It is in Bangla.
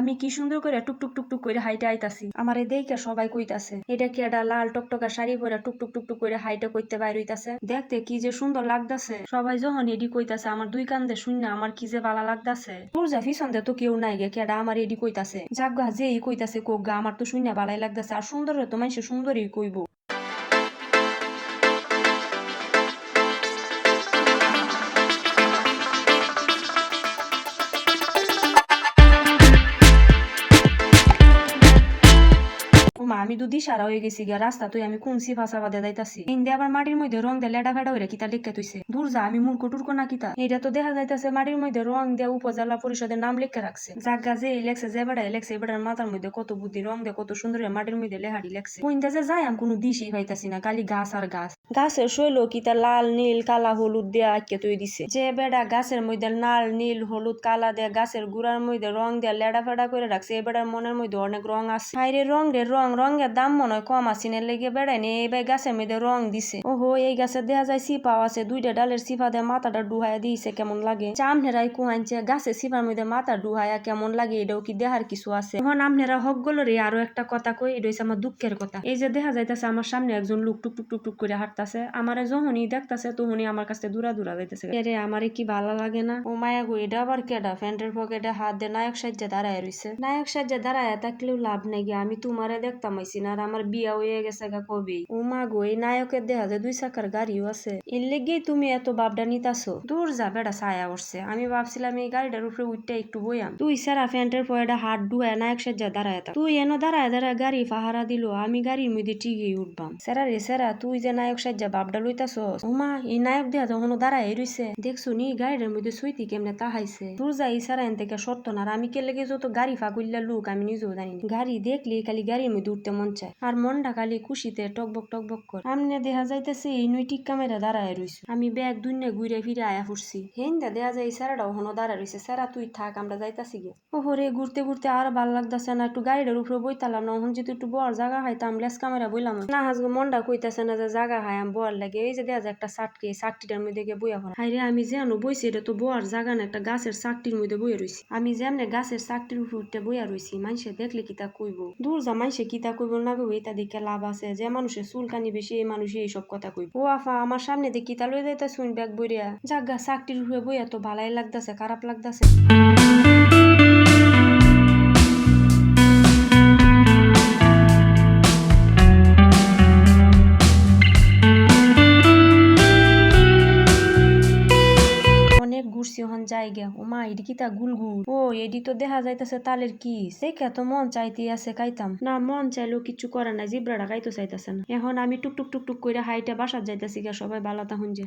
আমি কি সুন্দর করে টুক টুকটুক টুক টুক করে হাইটে আইতাছি। আমার দেখে সবাই কইতাছে, এটা কি একটা লাল টকটকা শাড়ি পরে টুকটুক টুক টুক টুক করে হাইটে কইতে বাইর হইতাছে? দেখতে কি যে সুন্দর লাগতাছে। সবাই যখন এডি কইতাছে, আমার দুই কান্দে শূন্য আমার কি যে ভালো লাগতাছে? মুরজা পিছনতে তো কেউ নাই গে, কেডা আমার এডি কইতাছে? যাক গা যে কইতাছে কোক গা, আমার তো শূন্য ভালাই লাগতাছে। আর সুন্দর তো মানুষ সুন্দরই কইব। ওমা আমি তো দিশারা হয়ে গেছি গিয়া রাস্তা তুই আমি কোন সিফা সাফা দিয়ে যাইতাছি ইন্দে আবার মাটির মধ্যে রং দিয়ে লেডা ফেডা হইরা কিতা লিখে তুইছে দূর যা, আমি মূর্খ টুর্কো না কিতা? এটা তো দেখা যাইতাছে মাটির মধ্যে রং দিয়ে উপজেলা পরিষদের নাম লিখে রাখছে। জাগা যে লেখছে, যে বেড়া লেখছে এবার মাথার মধ্যে কত বুদ্ধি, রং দিয়ে কত সুন্দর মাটির মধ্যে লেহাড়ি লেখছে। কোনটা যে যাই আমি কোনো দিশই পাইতাছি না, খালি গাছ আর গাছ। গাছের শৈল কিতা লাল, নীল, কালা, হলুদ দেয়া আঁকে তুই দিছে। যে বেড়া গাছের মধ্যে লাল, নীল, হলুদ, কালা দেয়া গাছের গুড়ার মধ্যে রং দিয়ে লেডা ফেডা করে রাখছে, এ বেড়ার মনের মধ্যে অনেক রং আছে। হাইরে রং রে রং রঙের দাম মনে হয় কম আছে না লেগে বেড়ায়নি এইবার গাছের মধ্যে রং দিছে। ওহো, এই গাছে দেখা যায় সিপাও আছে, দুইটা ডালের সিপা দিয়ে মাথাটা ডুহাইয়া দিয়েছে, কেমন লাগে? চামনেরাই কুহাইছে গাছে সিপার মধ্যে মাথা ডুহাইয়া কেমন লাগে, এটাও কি দেহার কিছু আছে? এখন আমনেরা হক রে, আরও একটা কথা কই, এটা হচ্ছে আমার দুঃখের কথা। এই যে দেখা যাইতেছে, আমার সামনে একজন লোক টুক টুক টুক টুক করে হাঁটতাছে, আমারে যখনই দেখতাছে, তখনই আমার কাছে দূরা দূরা যাইতেছে। এরে আমারে কি ভালো লাগে না? ও মায়া গো, এটা আবার কেডা? ফ্যান্টের পকেটে হাত দিয়ে নায়ক সাজ্জা দাঁড়ায় রইছে। নায়ক সাজ্জা দাঁড়ায় থাকলেও লাভ নাই আমি তোমারে দেখতাম না আর আমার বিয়া হয়ে গেছে গা কবে। ও মা গো নায়কের দেহা যে দুই চাকার গাড়িও আছে। এর লেগেই তুমি এত বাপডা নিতাছো। দূর যা বেড়া ছায়া উঠছে। আমি ভাবছিলাম এই গাড়িটার উপরে উঠতে একটু বইয়াম। তুই সারা ফ্যান্টের পয়টা হাত ডুয়ায় নায়ক সাজ্জা দাঁড়ায় থাক। তুই এনো দাঁড়ায় দাঁড়ায় গাড়ি পাহারা দিল, আমি গাড়ির মধ্যে ঠিকই উঠবাম। সেরা রে সেরা, তুই যে নায়ক সাজ্জা বাপডা লইতাছস। ওমা এই নায়ক দেহা তখন দাঁড়ায় রইছে। দেখছ নি গাড়ির মধ্যে সুইতি কেমনে তাহাইছে। দূর যা এই সারা এন থেকে সত্য না। আর আমি কে লেগে যত গাড়ি ফাগুল্লা লোক, আমি নিজেও জানি গাড়ি দেখলি খালি গাড়ির মধ্যে উঠতে মন চায়। আর মনটা খালি খুশিতে টকবক টকবক করে। সামনে দেখা যাইতেছে এই নৈতিক কামেরা দাঁড়ায় রইছে। আমি ব্যাগ দুইনে ঘুরে ফিরে আয়া ফুটছি হেন্দা দেখা যায় এই স্যারাটাও হনো দাঁড়ায় রইছে। স্যারা, তুই থাক, আমরা যাইতাছি গে ওহরে ঘুরতে ঘুরতে আর ভালো লাগতাছে না। একটু গাড়িটার উপরে বইতালাম, না ওখান যদি একটু বড় জায়গা হাইতাম লেস কামেরা বইলাম। না হাজগো মনটা কইতাছে না যে জায়গা হাই আমি বড় লাগে। এই যে দেখা যায় একটা সাটকে সাকটিটার মধ্যে গিয়ে বইয়া পড়া। হাইরে আমি যেন বইছি, এটা তো বড় জায়গা না, একটা গাছের সাকটির মধ্যে বইয়া রইছি। আমি যেমনে গাছের সাকটির উপরে বইয়া রইছি মানুষে দেখলে কিতা কইব? দূর যা মানুষে কিতা কইব না কইব এটা দেখে লাভ আছে। যে মানুষের চুল কানি বেশি, এই মানুষে এইসব কথা কইব। ও আফা, আমার সামনে দেখি তা লই যাইতা শুন ব্যাগ বইয়া যাগা চাকরির উপরে বইয়া তো ভালাই লাগতাছে, খারাপ লাগতাছে। জায়গা। ও মা এটি কি তা গুলগুল? ও এটি তো দেখা যাইতেছে তালের কি? সে তো মন চাইতে আছে খাইতাম না, মন চাইলেও কিছু করে না জিব্রাটা খাইতে চাইতেছে না। এখন আমি টুক টুক টুক টুক করে হাইটা বাসার যাইতেছি গা সবাই বালাতা হুঞ্জে